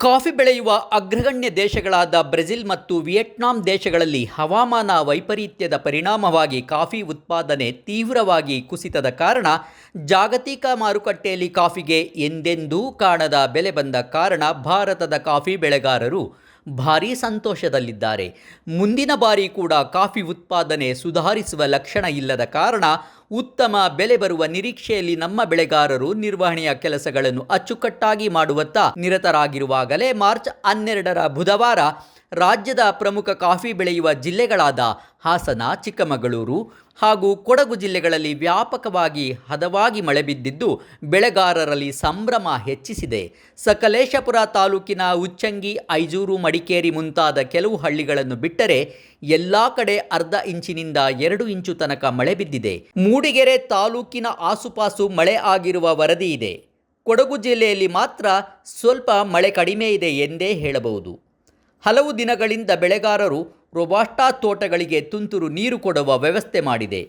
Coffee ಬೆಳೆಯುವ ಅಗ್ರಗಣ್ಯ ದೇಶಗಳಾದ Brazil ಮತ್ತು Vietnam ದೇಶಗಳಲ್ಲಿ ಹವಾಮಾನ ವೈಪರೀತ್ಯದ ಪರಿಣಾಮವಾಗಿ ಕಾಫಿ ಉತ್ಪಾದನೆ ತೀವ್ರವಾಗಿ ಕುಸಿತದ ಕಾರಣ ಜಾಗತಿಕ ಮಾರುಕಟ್ಟೆಯಲ್ಲಿ ಕಾಫಿಗೆ ಎಂದೆಂದೂ ಕಾಣದ ಬೆಲೆ ಬಂದ ಕಾರಣ ಭಾರತದ ಕಾಫಿ ಬೆಳೆಗಾರರು ಭಾರೀ ಸಂತೋಷದಲ್ಲಿದ್ದಾರೆ. ಮುಂದಿನ ಬಾರಿ ಕೂಡ ಕಾಫಿ ಉತ್ಪಾದನೆ ಸುಧಾರಿಸುವ ಲಕ್ಷಣ ಇಲ್ಲದ ಕಾರಣ ಉತ್ತಮ ಬೆಲೆ ಬರುವ ನಿರೀಕ್ಷೆಯಲ್ಲಿ ನಮ್ಮ ಬೆಳೆಗಾರರು ನಿರ್ವಹಣೆಯ ಕೆಲಸಗಳನ್ನು ಅಚ್ಚುಕಟ್ಟಾಗಿ ಮಾಡುವತ್ತ ನಿರತರಾಗಿರುವಾಗಲೇ ಮಾರ್ಚ್ ಹನ್ನೆರಡರ ಬುಧವಾರ ರಾಜ್ಯದ ಪ್ರಮುಖ ಕಾಫಿ ಬೆಳೆಯುವ ಜಿಲ್ಲೆಗಳಾದ ಹಾಸನ, ಚಿಕ್ಕಮಗಳೂರು ಹಾಗೂ ಕೊಡಗು ಜಿಲ್ಲೆಗಳಲ್ಲಿ ವ್ಯಾಪಕವಾಗಿ ಹದವಾಗಿ ಮಳೆ ಬಿದ್ದಿದ್ದು, ಬೆಳೆಗಾರರಲ್ಲಿ ಸಂಭ್ರಮ ಹೆಚ್ಚಿಸಿದೆ. ಸಕಲೇಶಪುರ ತಾಲೂಕಿನ ಉಚ್ಚಂಗಿ, ಐಜೂರು, ಮಡಿಕೇರಿ ಮುಂತಾದ ಕೆಲವು ಹಳ್ಳಿಗಳನ್ನು ಬಿಟ್ಟರೆ ಎಲ್ಲ ಕಡೆ ಅರ್ಧ ಇಂಚಿನಿಂದ ಎರಡು ಇಂಚು ತನಕ ಮಳೆ ಬಿದ್ದಿದೆ. ಮೂಡಿಗೆರೆ ತಾಲೂಕಿನ ಆಸುಪಾಸು ಮಳೆ ಆಗಿರುವ ವರದಿ ಇದೆ. ಕೊಡಗು ಜಿಲ್ಲೆಯಲ್ಲಿ ಮಾತ್ರ ಸ್ವಲ್ಪ ಮಳೆ ಕಡಿಮೆ ಇದೆ ಎಂದೇ ಹೇಳಬಹುದು. ಹಲವು ದಿನಗಳಿಂದ ಬೆಳೆಗಾರರು ರೊಬಾಸ್ಟಾ ತೋಟಗಳಿಗೆ ತುಂತುರು ನೀರು ಕೊಡುವ ವ್ಯವಸ್ಥೆ ಮಾಡಿದೆ.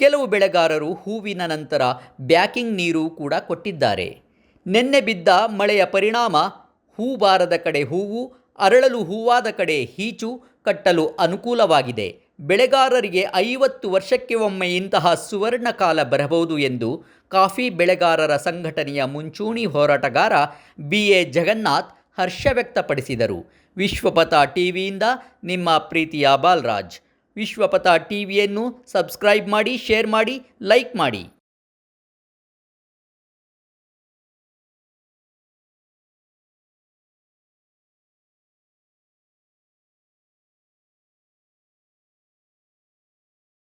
ಕೆಲವು ಬೆಳೆಗಾರರು ಹೂವಿನ ನಂತರ ಬ್ಯಾಕಿಂಗ್ ನೀರು ಕೂಡ ಕೊಟ್ಟಿದ್ದಾರೆ. ನಿನ್ನೆ ಬಿದ್ದ ಮಳೆಯ ಪರಿಣಾಮ ಹೂ ಬಾರದ ಕಡೆ ಹೂವು, ಅರಳಲು ಹೂವಾದ ಕಡೆ ಹೀಚು ಕಟ್ಟಲು ಅನುಕೂಲವಾಗಿದೆ. ಬೆಳೆಗಾರರಿಗೆ ಐವತ್ತು ವರ್ಷಕ್ಕೆ ಒಮ್ಮೆ ಇಂತಹ ಸುವರ್ಣ ಕಾಲ ಬರಬಹುದು ಎಂದು ಕಾಫಿ ಬೆಳೆಗಾರರ ಸಂಘಟನೆಯ ಮುಂಚೂಣಿ ಹೋರಾಟಗಾರ ಬಿ ಎ ಜಗನ್ನಾಥ್ ಹರ್ಷ ವ್ಯಕ್ತಪಡಿಸಿದರು. ವಿಶ್ವಪಥ ಟಿವಿಯಿಂದ ನಿಮ್ಮ ಪ್ರೀತಿಯ ಬಾಲರಾಜ್. ವಿಶ್ವಪಥ ಟಿವಿಯನ್ನು ಸಬ್ಸ್ಕ್ರೈಬ್ ಮಾಡಿ, ಶೇರ್ ಮಾಡಿ, ಲೈಕ್ ಮಾಡಿ.